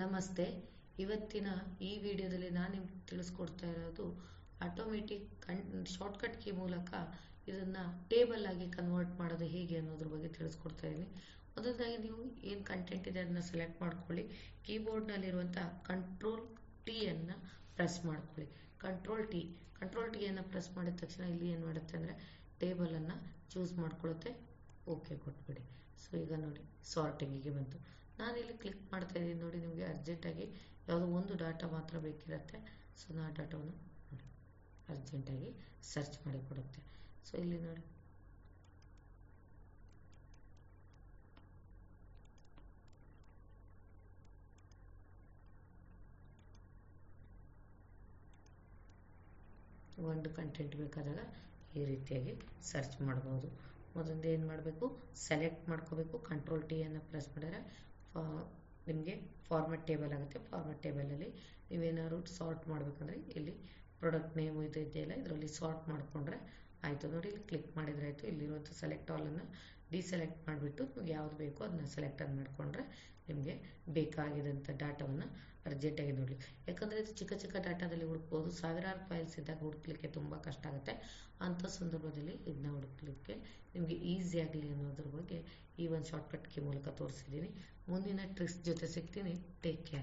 ನಮಸ್ತೆ. ಇವತ್ತಿನ ಈ ವಿಡಿಯೋದಲ್ಲಿ ನಾನು ನಿಮ್ಗೆ ತಿಳಿಸ್ಕೊಡ್ತಾ ಇರೋದು ಆಟೋಮೆಟಿಕ್ ಕನ್ ಶಾರ್ಟ್ಕಟ್ ಕೀ ಮೂಲಕ ಇದನ್ನು ಟೇಬಲ್ ಆಗಿ ಕನ್ವರ್ಟ್ ಮಾಡೋದು ಹೇಗೆ ಅನ್ನೋದ್ರ ಬಗ್ಗೆ ತಿಳಿಸ್ಕೊಡ್ತಾ ಇದ್ದೀನಿ. ಮೊದಲದಾಗಿ ನೀವು ಏನು ಕಂಟೆಂಟ್ ಇದೆ ಅದನ್ನ ಸೆಲೆಕ್ಟ್ ಮಾಡ್ಕೊಳ್ಳಿ. ಕೀಬೋರ್ಡ್ನಲ್ಲಿರುವಂಥ ಕಂಟ್ರೋಲ್ ಟೀಯನ್ನು ಪ್ರೆಸ್ ಮಾಡ್ಕೊಳ್ಳಿ. ಕಂಟ್ರೋಲ್ ಟಿ ಕಂಟ್ರೋಲ್ ಟಿಯನ್ನು ಪ್ರೆಸ್ ಮಾಡಿದ ತಕ್ಷಣ ಇಲ್ಲಿ ಏನು ಮಾಡುತ್ತೆ ಅಂದರೆ ಟೇಬಲನ್ನು ಚೂಸ್ ಮಾಡ್ಕೊಳ್ಳುತ್ತೆ. ಓಕೆ ಕೊಟ್ಬಿಡಿ. ಸೊ ಈಗ ನೋಡಿ ಸಾರ್ಟಿಂಗಿಗೆ ಬಂತು. ನಾನಿಲ್ಲಿ ಕ್ಲಿಕ್ ಮಾಡ್ತಾ ಇದ್ದೀನಿ ನೋಡಿ ನಿಮಗೆ ಅರ್ಜೆಂಟಾಗಿ ಯಾವುದೋ ಒಂದು ಡಾಟಾ ಮಾತ್ರ ಬೇಕಿರುತ್ತೆ. ಸೊ ನಾ ಡಾಟಾವನ್ನು ಅರ್ಜೆಂಟಾಗಿ ಸರ್ಚ್ ಮಾಡಿ ಕೊಡುತ್ತೆ. ಸೊ ಇಲ್ಲಿ ನೋಡಿ. ಒಂದು ಕಂಟೆಂಟ್ ಬೇಕಾದಾಗ ಈ ರೀತಿಯಾಗಿ ಸರ್ಚ್ ಮಾಡ್ಬೋದು. ಮೊದಲಿಂದ ಏನು ಮಾಡಬೇಕು? ಸೆಲೆಕ್ಟ್ ಮಾಡ್ಕೋಬೇಕು. ಕಂಟ್ರೋಲ್ ಟಿಯನ್ನು ಪ್ರೆಸ್ ಮಾಡಿದ್ರೆ ನಿಮಗೆ ಫಾರ್ಮೆಟ್ ಟೇಬಲ್ ಆಗುತ್ತೆ. ಫಾರ್ಮೆಟ್ ಟೇಬಲಲ್ಲಿ ನೀವೇನಾದ್ರು ಸಾರ್ಟ್ ಮಾಡಬೇಕಂದ್ರೆ ಇಲ್ಲಿ ಪ್ರಾಡಕ್ಟ್ ನೇಮ್ ಇದು ಇದೆಯಲ್ಲ, ಇದರಲ್ಲಿ ಸಾರ್ಟ್ ಮಾಡಿಕೊಂಡ್ರೆ ಆಯಿತು ನೋಡಿ, ಇಲ್ಲಿ ಕ್ಲಿಕ್ ಮಾಡಿದರೆ ಆಯಿತು. ಇಲ್ಲಿರುವಂಥ ಸೆಲೆಕ್ಟ್ ಆಲನ್ನು ಡಿಸೆಲೆಕ್ಟ್ ಮಾಡಿಬಿಟ್ಟು ನಿಮ್ಗೆ ಯಾವ್ದು ಬೇಕೋ ಅದನ್ನ ಸೆಲೆಕ್ಟ್ ಆಗಿ ಮಾಡಿಕೊಂಡ್ರೆ ನಿಮಗೆ ಬೇಕಾಗಿದ್ದಂಥ ಡಾಟಾವನ್ನು ಅರ್ಜೆಂಟಾಗಿ ನೋಡಲಿ. ಯಾಕಂದರೆ ಇದು ಚಿಕ್ಕ ಚಿಕ್ಕ ಡಾಟಾದಲ್ಲಿ ಹುಡುಕ್ಬೋದು. ಸಾವಿರಾರು ಫೈಲ್ಸ್ ಇದ್ದಾಗ ಹುಡುಕ್ಲಿಕ್ಕೆ ತುಂಬ ಕಷ್ಟ ಆಗುತ್ತೆ. ಅಂಥ ಸಂದರ್ಭದಲ್ಲಿ ಇದನ್ನ ಹುಡುಕ್ಲಿಕ್ಕೆ ನಿಮಗೆ ಈಸಿ ಆಗಲಿ ಅನ್ನೋದ್ರ ಬಗ್ಗೆ ಈ ಒಂದು ಶಾರ್ಟ್ಕಟ್ ಕೀ ಮೂಲಕ ತೋರಿಸಿದ್ದೀನಿ. ಮುಂದಿನ ಟ್ರಿಕ್ಸ್ ಜೊತೆ ಸಿಗ್ತೀನಿ. Take care